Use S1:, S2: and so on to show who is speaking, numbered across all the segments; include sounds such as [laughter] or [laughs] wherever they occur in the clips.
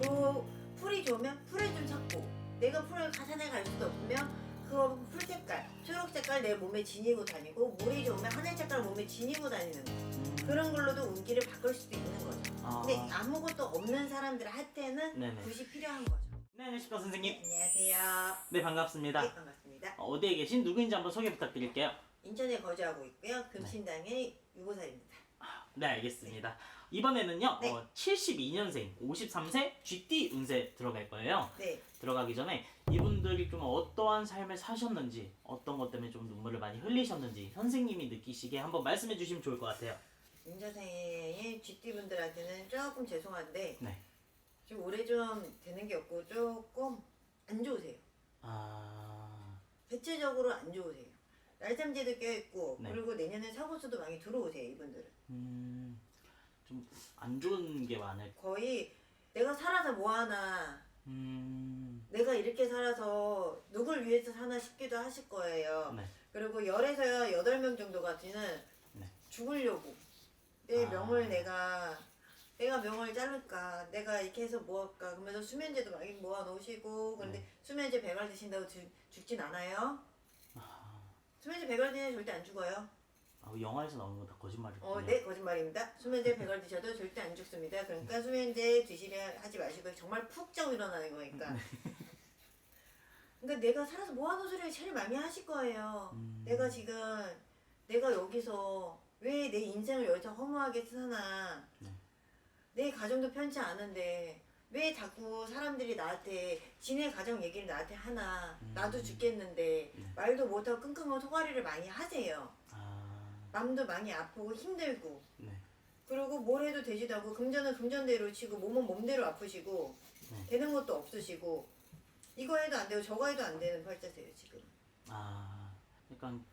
S1: 그 풀이 좋으면 풀을 좀 찾고 내가 풀을 가산해 갈 수도 없으면 그풀 색깔 초록 색깔 내 몸에 지니고 다니고 물이 좋으면 하늘 색깔 몸에 지니고 다니는 거.
S2: 음.
S1: 그런 걸로도 운기를 바꿀 수도 있는 거죠.
S2: 아.
S1: 근데 아무것도 없는 사람들 할 때는
S2: 네네.
S1: 굿이 필요한 거죠.
S2: 네, 안녕하십니까 선생님.
S1: 안녕하세요.
S2: 네, 반갑습니다.
S1: 네, 반갑습니다.
S2: 어, 어디에 계신 누구인지 한번 소개 부탁드릴게요.
S1: 인천에 거주하고 있고요. 금신당의 유보살입니다.
S2: 네, 알겠습니다. 이번에는요,
S1: 네.
S2: 어, 72년생, 53세 GT 운세 들어갈 거예요.
S1: 네,
S2: 들어가기 전에 이분들이 좀 어떠한 삶을 사셨는지, 어떤 것 때문에 좀 눈물을 많이 흘리셨는지 선생님이 느끼시기에 한번 말씀해 주시면 좋을 것 같아요.
S1: 인천생의 GT 분들한테는 조금 죄송한데
S2: 네.
S1: 지금 올해 좀 되는 게 없고 조금 안 좋으세요.
S2: 아,
S1: 대체적으로 안 좋으세요. 날잠제도 껴있고
S2: 네.
S1: 그리고 내년에 사고수도 많이 들어오세요 이분들은.
S2: 음, 좀 안 좋은 게 많을.
S1: 거의 내가 살아서 뭐하나
S2: 음,
S1: 내가 이렇게 살아서 누굴 위해서 사나 싶기도 하실 거예요.
S2: 네.
S1: 그리고 열에서 여덟 명 정도 같이는
S2: 네.
S1: 죽으려고 내
S2: 아.
S1: 명을 내가 내가 명을 자를까 내가 이렇게 해서 뭐 할까 그러면서 수면제도 많이 모아 놓으시고 근데
S2: 네.
S1: 수면제 배갈 드신다고 죽, 죽진 않아요.
S2: 아,
S1: 수면제 드시면 절대 안 죽어요.
S2: 아, 영화에서 나오는 거다 거짓말이군요.
S1: 어, 네, 거짓말입니다. 수면제 배갈 드셔도 절대 안 죽습니다. 그러니까 수면제 드시려 하지 마시고 정말 푹 자고 일어나는 거니까. 그러니까 내가 살아서 뭐 하는 소리를 제일 많이 하실 거예요.
S2: 음.
S1: 내가 지금 내가 여기서 왜 내 인생을 여기서 허무하게 사나?
S2: 네.
S1: 내 가정도 편치 않은데 왜 자꾸 사람들이 나한테 지네 가정 얘기를 나한테 하나?
S2: 음.
S1: 나도 죽겠는데
S2: 네.
S1: 말도 못하고 끙끙하고 소가리를 많이 하세요.
S2: 아,
S1: 마음도 많이 아프고 힘들고
S2: 네.
S1: 그리고 뭘 해도 되지도 않고 금전은 금전대로 치고 몸은 몸대로 아프시고
S2: 네.
S1: 되는 것도 없으시고 이거 해도 안 되고 저거 해도 안 되는 팔자세요 지금
S2: 아, 약간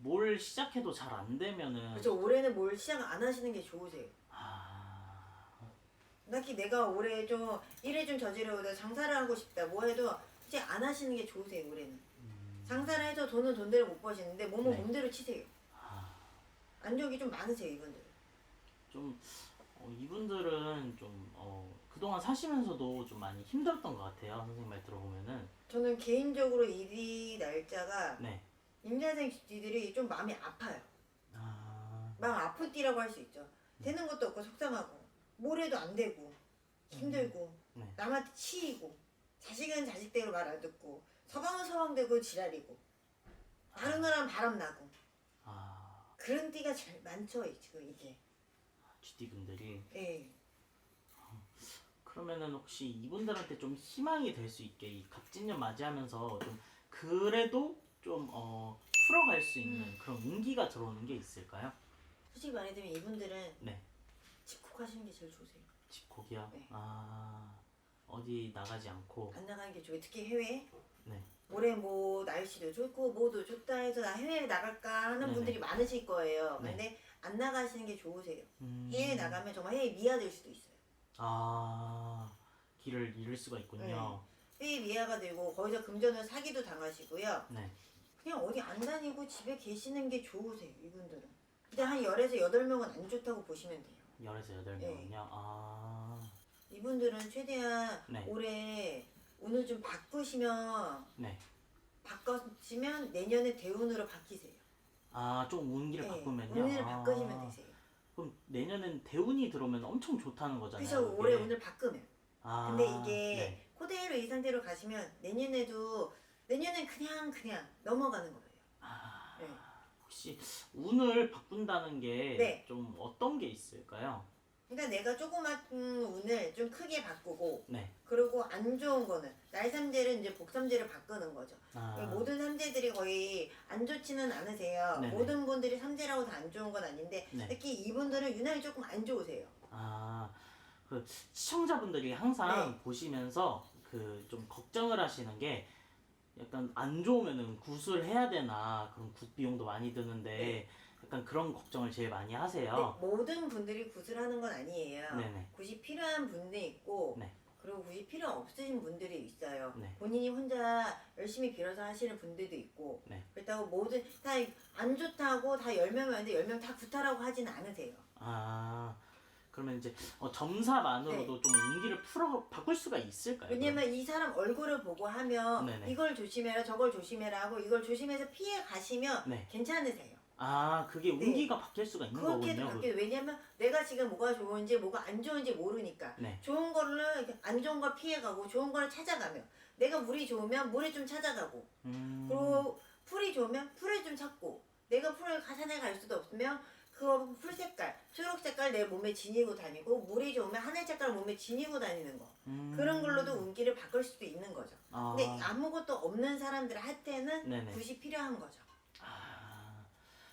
S2: 뭘 시작해도 잘 안 되면은
S1: 그래서 올해는 뭘 시작 안 하시는 게 좋으세요
S2: 아,
S1: 딱히 내가 올해 좀 일에 좀 저지르고 장사를 하고 싶다. 뭐 해도 이제 안 하시는 게 좋으세요 올해는.
S2: 음,
S1: 장사를 해도 돈은 돈대로 못 버시는데 몸은
S2: 네.
S1: 몸대로 치세요.
S2: 아,
S1: 안 좋은 게좀 많으세요 이분들.
S2: 좀 어, 이분들은 좀 어, 그동안 사시면서도 좀 많이 힘들었던 것 같아요. 선생님 말 들어보면은.
S1: 저는 개인적으로 이 날짜가
S2: 네.
S1: 임자생 쥐들이 좀 마음이 아파요.
S2: 아,
S1: 막 아픈 띠라고 할 수 있죠. 되는 것도 없고 속상하고 뭘 해도 안 되고 힘들고
S2: 네.
S1: 남한테 치이고 자식은 자식대로 말 안 듣고 서방은 서방되고 지랄이고 다른 나라는 바람나고
S2: 아,
S1: 그런 띠가 제일 많죠 지금 이게.
S2: GT 분들이
S1: 예.
S2: 그러면은 혹시 이분들한테 좀 희망이 될 수 있게 이 갑진년 맞이하면서 좀 그래도 좀 어, 풀어갈 수 있는
S1: 음.
S2: 그런 운기가 들어오는 게 있을까요?
S1: 솔직히 말해드리면 이분들은
S2: 네.
S1: 집콕 하시는 게 제일 좋으세요.
S2: 집콕이요.
S1: 네.
S2: 아 어디 나가지 않고.
S1: 안 나가는 게 좋아요. 특히 해외.
S2: 네.
S1: 올해 뭐 날씨도 좋고 뭐도 좋다 해서 나 해외 나갈까 하는
S2: 네네.
S1: 분들이 많으실 거예요.
S2: 네.
S1: 근데 안 나가시는 게 좋으세요.
S2: 음.
S1: 해외 나가면 정말 해외 미아될 수도 있어요.
S2: 아 길을 잃을 수가 있군요.
S1: 해외 미아가 되고 거기서 금전을 사기도 당하시고요.
S2: 네.
S1: 그냥 어디 안 다니고 집에 계시는 게 좋으세요. 이분들은. 근데 한 열에서 여덟 명은 안 좋다고 보시면 돼요.
S2: 열에서 여덟
S1: 네.
S2: 명은요. 아
S1: 이분들은 최대한
S2: 네.
S1: 올해 운을 좀 바꾸시면
S2: 네.
S1: 바꿔시면 내년에 대운으로 바뀌세요.
S2: 아 좀 운기를
S1: 네,
S2: 바꾸면요.
S1: 운을
S2: 아,
S1: 바꾸시면 되세요.
S2: 그럼 내년엔 대운이 들어오면 엄청 좋다는 거잖아요.
S1: 그래서
S2: 그게.
S1: 올해 운을 바꾸면.
S2: 아,
S1: 근데 이게
S2: 네.
S1: 그대로 이 상태로 가시면 내년에도 내년엔 그냥 그냥 넘어가는 거예요.
S2: 아,
S1: 네.
S2: 혹시 운을 바꾼다는 게
S1: 네.
S2: 좀 어떤 게 있을까요?
S1: 그러니까 내가 조그만 운을 좀 크게 바꾸고
S2: 네.
S1: 그리고 안 좋은 거는 날 삼재를 이제 복 삼재를 바꾸는 거죠.
S2: 아,
S1: 그러니까 모든 삼재들이 거의 안 좋지는 않으세요.
S2: 네네.
S1: 모든 분들이 삼재라고 다 안 좋은 건 아닌데
S2: 네.
S1: 특히 이분들은 유난히 조금 안 좋으세요.
S2: 아, 그 시청자분들이 항상
S1: 네.
S2: 보시면서 그 좀 걱정을 하시는 게 약간 안 좋으면은 굿을 해야 되나 그런 굿 비용도 많이 드는데
S1: 네.
S2: 약간 그런 걱정을 제일 많이
S1: 근데
S2: 하세요.
S1: 모든 분들이 굿을 하는 건 아니에요.
S2: 네네.
S1: 굿이 필요한 분도 있고
S2: 네.
S1: 그리고 굿이 필요 없으신 분들이 있어요.
S2: 네.
S1: 본인이 혼자 열심히 빌어서 하시는 분들도 있고
S2: 네.
S1: 그렇다고 모든 다 안 좋다고 다 10명 왔는데 10명 다 굿하라고 하지는 않으세요.
S2: 아, 그러면 이제 어, 점사만으로도 좀 운기를 풀어 바꿀 수가 있을까요?
S1: 네. 왜냐면 이 사람 얼굴을 보고 하면
S2: 네네.
S1: 이걸 조심해라 저걸 조심해라 하고 이걸 조심해서 피해 가시면
S2: 네.
S1: 괜찮으세요.
S2: 아 그게
S1: 네.
S2: 운기가 바뀔 수가 있는
S1: 그렇게
S2: 거군요.
S1: 바뀌어요. 왜냐면 내가 지금 뭐가 좋은지 뭐가 안 좋은지 모르니까
S2: 네.
S1: 좋은 거를 안 좋은 걸 피해가고 좋은 거를 찾아가며 내가 물이 좋으면 물에 좀 찾아가고
S2: 음,
S1: 그리고 풀이 좋으면 풀에 좀 찾고 내가 풀을 가산해 갈 수도 없으면 그풀 색깔 초록 색깔 내 몸에 지니고 다니고 물이 좋으면 하늘 색깔 몸에 지니고 다니는 거
S2: 음,
S1: 그런 걸로도 운기를 바꿀 수도 있는 거죠.
S2: 아,
S1: 근데 아무것도 없는 사람들 할 때는
S2: 네네.
S1: 굿이 필요한 거죠.
S2: 아,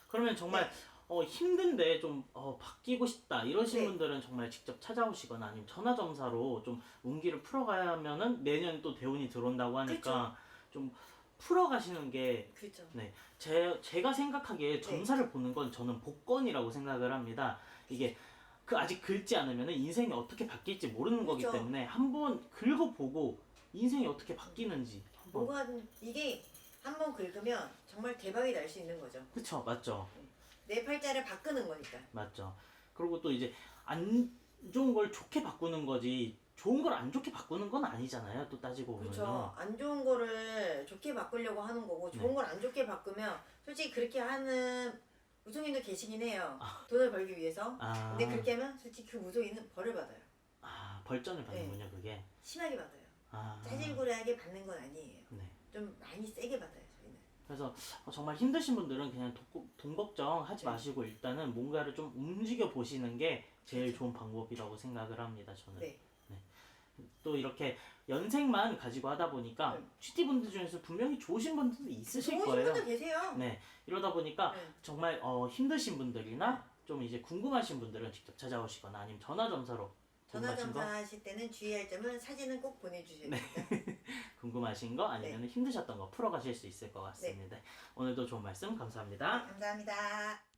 S2: 그러면 정말
S1: 네.
S2: 어, 힘든데 좀 어, 바뀌고 싶다 이러신
S1: 네.
S2: 분들은 정말 직접 찾아오시거나 아니면 전화 점사로 좀 운기를 풀어가면은 내년 또 대운이 들어온다고 하니까 좀 풀어가시는 게
S1: 그렇죠.
S2: 제, 제가 생각하기에
S1: 네.
S2: 점사를 보는 건 저는 복권이라고 생각을 합니다. 이게 그 아직 긁지 않으면 인생이 어떻게 바뀔지 모르는 거기
S1: 그죠.
S2: 때문에 한번 긁어보고 인생이 어떻게 바뀌는지 한번
S1: 뭐가 이게 한번 긁으면 정말 대박이 날 수 있는 거죠.
S2: 그쵸 맞죠
S1: 내 팔자를 바꾸는 거니까.
S2: 맞죠. 그리고 또 이제 안 좋은 걸 좋게 바꾸는 거지 좋은 걸 안 좋게 바꾸는 건 아니잖아요. 또 따지고 보면요.
S1: 그렇죠. 안 좋은 거를 좋게 바꾸려고 하는 거고 좋은
S2: 네.
S1: 걸 안 좋게 바꾸면 솔직히 그렇게 하는 무속인도 계시긴 해요. 돈을 벌기 위해서.
S2: 아,
S1: 근데 그렇게 하면 솔직히 그 무속인은 벌을 받아요.
S2: 아 벌전을 받는군요
S1: 네.
S2: 그게.
S1: 심하게 받아요.
S2: 아,
S1: 짜질구레하게 받는 건 아니에요.
S2: 네.
S1: 좀 많이 세게 받아요 저희는.
S2: 그래서 어, 정말 힘드신 분들은 그냥 돈, 돈 걱정 하지
S1: 네.
S2: 마시고 일단은 뭔가를 좀 움직여 보시는 게 제일
S1: 그렇죠.
S2: 좋은 방법이라고 생각을 합니다. 저는.
S1: 네.
S2: 또 이렇게 연생만 가지고 하다 보니까
S1: 네.
S2: GT 분들 중에서 분명히 좋으신 분들도 있으실
S1: 좋으신
S2: 거예요.
S1: 분들 계세요.
S2: 네. 이러다 보니까
S1: 네.
S2: 정말 어, 힘드신 분들이나 좀 이제 궁금하신 분들은 직접 찾아오시거나 아니면 전화 점사로
S1: 전화
S2: 궁금하신 거
S1: 점사하실 때는 주의할 점은 사진은 꼭 보내주셔야
S2: 네.
S1: 됩니다. [laughs]
S2: 궁금하신 거 아니면 힘드셨던 거 풀어가실 수 있을 것 같습니다. 오늘도 좋은 말씀 감사합니다.
S1: 감사합니다.